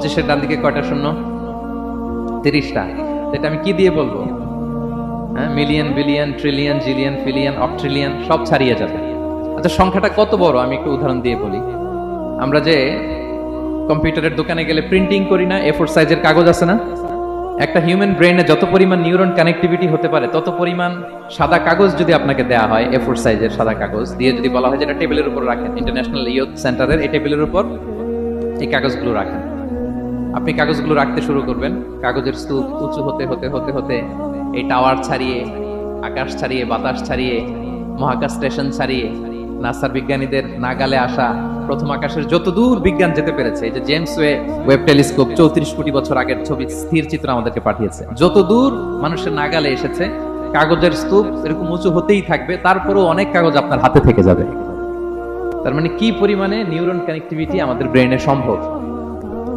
পঁচিশের ডান দিকে কয়টা? শূন্য? তিরিশটা। এটা আমি কি দিয়ে বলব? হ্যাঁ million, billion, trillion, zillion, fillion, octillion, সব ছাড়িয়ে যাবে। আচ্ছা সংখ্যাটা কত বড়? আমি একটু উদাহরণ দিয়ে বলি। আমরা যে কম্পিউটারের দোকানে গেলে প্রিন্টিং করি না এ ফোর সাইজের কাগজ আছে না? একটা হিউম্যান ব্রেনে যত পরিমাণ নিউরন কানেক্টিভিটি হতে পারে, তত পরিমাণ সাদা কাগজ যদি আপনাকে দেওয়া হয় এ ফোর সাইজের সাদা কাগজ, দিয়ে যদি বলা হয় যেটা টেবিলের উপর রাখেন ইন্টারন্যাশনাল ইয়ুথ সেন্টারের এই টেবিলের উপর এই কাগজগুলো রাখেন। আপনি কাগজগুলো রাখতে শুরু করবেন। কাগজের স্তূপ উঁচু হতে হতে হতে হতে এই টাওয়ার ছাড়িয়ে, আকাশ ছাড়িয়ে, বাতাস ছাড়িয়ে, মহাকাশ স্টেশন ছাড়িয়ে, নাসার বিজ্ঞানীদের নাগালে আসা প্রথম আকাশের যত দূর বিজ্ঞান যেতে পেরেছে, এই যে জেমস ওয়ে ওয়েব টেলিস্কোপ চৌত্রিশ কোটি বছর আগের ছবি, স্থির চিত্র আমাদেরকে পাঠিয়েছে। যত দূর মানুষের নাগালে এসেছে, কাগজের স্তূপ এরকম উঁচু হতেই থাকবে, তারপরেও অনেক কাগজ আপনার হাতে থেকে যাবে। তার মানে কি পরিমাণে নিউরন কানেক্টিভিটি আমাদের ব্রেনে সম্ভব?